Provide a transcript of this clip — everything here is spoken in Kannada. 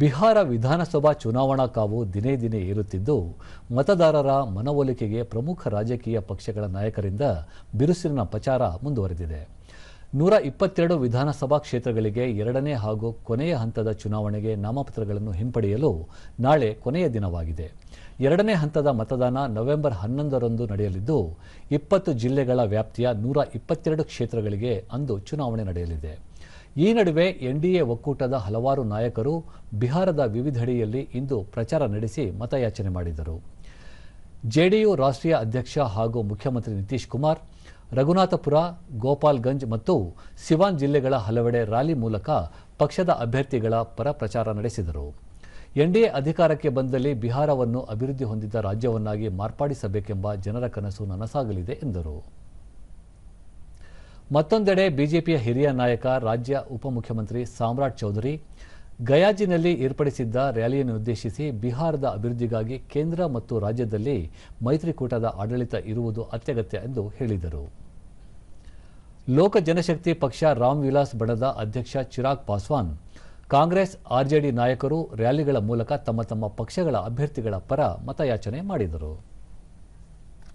ಬಿಹಾರ ವಿಧಾನಸಭಾ ಚುನಾವಣಾ ಕಾವು ದಿನೇ ದಿನೇ ಏರುತ್ತಿದ್ದು, ಮತದಾರರ ಮನವೊಲಿಕೆಗೆ ಪ್ರಮುಖ ರಾಜಕೀಯ ಪಕ್ಷಗಳ ನಾಯಕರಿಂದ ಬಿರುಸಿನ ಪ್ರಚಾರ ಮುಂದುವರೆದಿದೆ. ನೂರ ಇಪ್ಪತ್ತೆರಡು ವಿಧಾನಸಭಾ ಕ್ಷೇತ್ರಗಳಿಗೆ ಎರಡನೇ ಹಾಗೂ ಕೊನೆಯ ಹಂತದ ಚುನಾವಣೆಗೆ ನಾಮಪತ್ರಗಳನ್ನು ಹಿಂಪಡೆಯಲು ನಾಳೆ ಕೊನೆಯ ದಿನವಾಗಿದೆ. ಎರಡನೇ ಹಂತದ ಮತದಾನ ನವೆಂಬರ್ ಹನ್ನೊಂದರಂದು ನಡೆಯಲಿದ್ದು, ಇಪ್ಪತ್ತು ಜಿಲ್ಲೆಗಳ ವ್ಯಾಪ್ತಿಯ ನೂರ ಇಪ್ಪತ್ತೆರಡು ಕ್ಷೇತ್ರಗಳಿಗೆ ಅಂದು ಚುನಾವಣೆ ನಡೆಯಲಿದೆ. ಈ ನಡುವೆ ಎನ್ಡಿಎ ಒಕ್ಕೂಟದ ಹಲವಾರು ನಾಯಕರು ಬಿಹಾರದ ವಿವಿಧೆಡೆಯಲ್ಲಿ ಇಂದು ಪ್ರಚಾರ ನಡೆಸಿ ಮತಯಾಚನೆ ಮಾಡಿದರು. ಜೆಡಿಯು ರಾಷ್ಟ್ರೀಯ ಅಧ್ಯಕ್ಷ ಹಾಗೂ ಮುಖ್ಯಮಂತ್ರಿ ನಿತೀಶ್ ಕುಮಾರ್, ರಘುನಾಥಪುರ, ಗೋಪಾಲ್ಗಂಜ್ ಮತ್ತು ಸಿವಾನ್ ಜಿಲ್ಲೆಗಳ ಹಲವೆಡೆ ರ್ಯಾಲಿ ಮೂಲಕ ಪಕ್ಷದ ಅಭ್ಯರ್ಥಿಗಳ ಪರ ಪ್ರಚಾರ ನಡೆಸಿದರು. ಎನ್ಡಿಎ ಅಧಿಕಾರಕ್ಕೆ ಬಂದಲ್ಲಿ ಬಿಹಾರವನ್ನು ಅಭಿವೃದ್ಧಿ ಹೊಂದಿದ ರಾಜ್ಯವನ್ನಾಗಿ ಮಾರ್ಪಡಿಸಬೇಕೆಂಬ ಜನರ ಕನಸು ನನಸಾಗಲಿದೆ ಎಂದರು. ಮತ್ತೊಂದೆಡೆ ಬಿಜೆಪಿಯ ಹಿರಿಯ ನಾಯಕ, ರಾಜ್ಯ ಉಪಮುಖ್ಯಮಂತ್ರಿ ಸಾಮ್ರಾಟ್ ಚೌಧರಿ ಗಯಾಜಿನಲ್ಲಿ ಏರ್ಪಡಿಸಿದ್ದ ರ್ಯಾಲಿಯನ್ನು ಉದ್ದೇಶಿಸಿ ಬಿಹಾರದ ಅಭಿವೃದ್ಧಿಗಾಗಿ ಕೇಂದ್ರ ಮತ್ತು ರಾಜ್ಯದಲ್ಲಿ ಮೈತ್ರಿಕೂಟದ ಆಡಳಿತ ಇರುವುದು ಅತ್ಯಗತ್ಯ ಎಂದು ಹೇಳಿದರು. ಲೋಕ ಜನಶಕ್ತಿ ಪಕ್ಷ ರಾಮ್ ವಿಲಾಸ್ ಬಣದ ಅಧ್ಯಕ್ಷ ಚಿರಾಗ್ ಪಾಸ್ವಾನ್, ಕಾಂಗ್ರೆಸ್ ಆರ್ಜೆಡಿ ನಾಯಕರು ರ್ಯಾಲಿಗಳ ಮೂಲಕ ತಮ್ಮ ತಮ್ಮ ಪಕ್ಷಗಳ ಅಭ್ಯರ್ಥಿಗಳ ಪರ ಮತಯಾಚನೆ ಮಾಡಿದರು.